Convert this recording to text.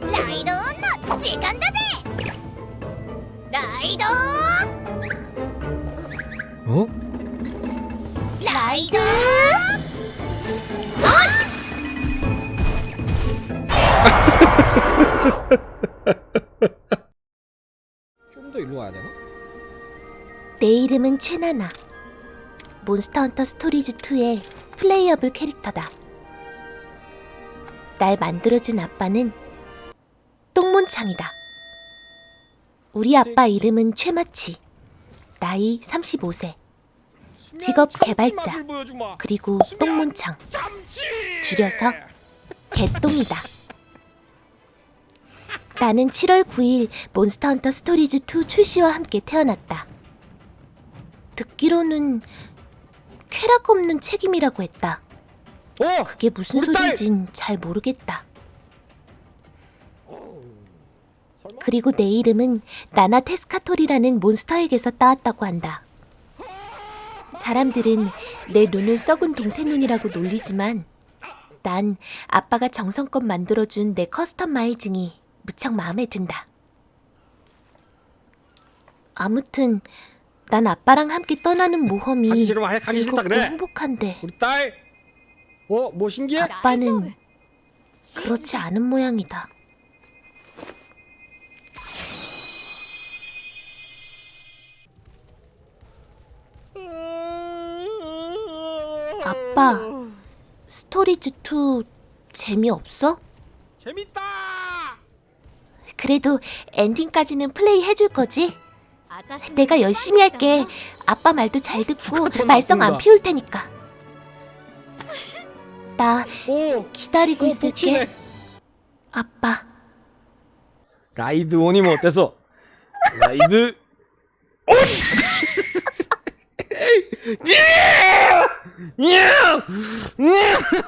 ライドオンの時間だぜライド 어? ライド 좀 더 일로 와야 되나? 내 이름은 최나나. 몬스터 헌터 스토리즈 2의 플레이어블 캐릭터다. 날 만들어준 아빠는 똥몬창이다. 우리 아빠 이름은 최마치. 나이 35세. 직업 개발자. 그리고 똥몬창. 줄여서 개똥이다. 나는 7월 9일 몬스터 헌터 스토리즈 2 출시와 함께 태어났다. 듣기로는 쾌락 없는 책임이라고 했다. 어! 그게 무슨 우리 딸! 소리인진 잘 모르겠다. 그리고 내 이름은 나나 테스카토리라는 몬스터에게서 따왔다고 한다. 사람들은 내 눈을 썩은 동태눈이라고 놀리지만 난 아빠가 정성껏 만들어준 내 커스텀 마이징이 무척 마음에 든다. 아무튼 난 아빠랑 함께 떠나는 모험이 싫으면 해, 가기 싫다 즐겁고 그래. 행복한데 우리 딸! 어? 뭐 신기해? 아빠는 그렇지 않은 모양이다. 아빠, 스토리즈 2 재미없어? 재밌다! 그래도 엔딩까지는 플레이 해줄 거지? 내가 열심히 할게. 아빠 말도 잘 듣고 돈 말썽 안 나쁜다. 피울 테니까. 나 오! 기다리고 오, 있을게. 아빠. 라이드 온이면 어때서? 라이드 온! 예! 예! 예!